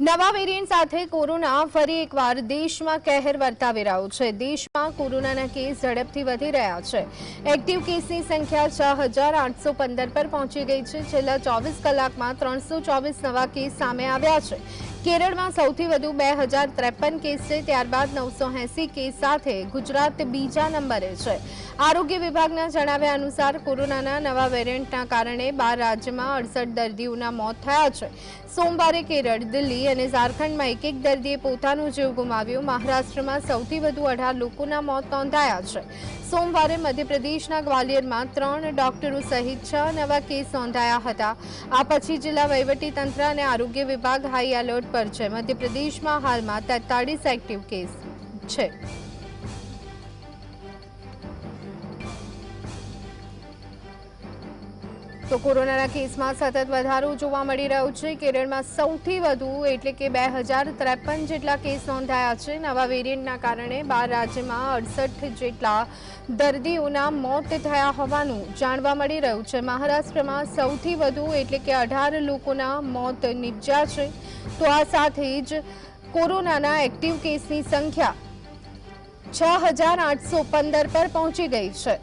નવા વેરિયન્ટ સાથે કોરોના ફરી એકવાર દેશમાં કહેર વર્તાવી રહ્યો છે. દેશમાં કોરોનાના કેસ ઝડપથી વધી રહ્યા છે. એક્ટિવ કેસની સંખ્યા છ હજાર આઠસો પંદર પર પહોંચી ગઈ છે. છેલ્લા ચોવીસ કલાકમાં ત્રણસો ચોવીસ નવા કેસ સામે આવ્યા છે. કેરળમાં સૌથી વધુ બે હજાર ત્રેપન કેસ છે, ત્યારબાદ નવસો એંસી કેસ સાથે ગુજરાત બીજા નંબરે છે. આરોગ્ય વિભાગના જણાવ્યા અનુસાર કોરોનાના નવા વેરિયન્ટના કારણે બાર રાજ્યમાં અડસઠ દર્દીઓના મોત થયા છે. સોમવારે કેરળ, દિલ્હી અને ઝારખંડમાં એક એક દર્દીએ પોતાનો જીવ ગુમાવ્યો. મહારાષ્ટ્રમાં સૌથી વધુ અઢાર લોકોના મોત નોંધાયા છે. સોમવારે મધ્યપ્રદેશના ગ્વાલિયરમાં ત્રણ ડોક્ટરો સહિત છ નવા કેસ નોંધાયા હતા. આ પછી જિલ્લા વહીવટીતંત્ર અને આરોગ્ય વિભાગ હાઈ એલર્ટ પર છે. મધ્યપ્રદેશમાં હાલમાં તેતાળીસ એક્ટિવ કેસ છે. તો કોરોનાના કેસમાં સતત વધારો જોવા મળી રહ્યો છે. કેરળમાં સૌથી વધુ, એટલે કે બે હજાર ત્રેપન જેટલા કેસ નોંધાયા છે. નવા વેરિયન્ટના કારણે બાર રાજ્યમાં અડસઠ જેટલા દર્દીઓના મોત થયા હોવાનું જાણવા મળી રહ્યું છે. મહારાષ્ટ્રમાં સૌથી વધુ, એટલે કે અઢાર લોકોના મોત નિપજ્યા છે. તો આ સાથે જ કોરોનાના એક્ટિવ કેસની સંખ્યા છ હજાર આઠસો પંદર પર પહોંચી ગઈ છે.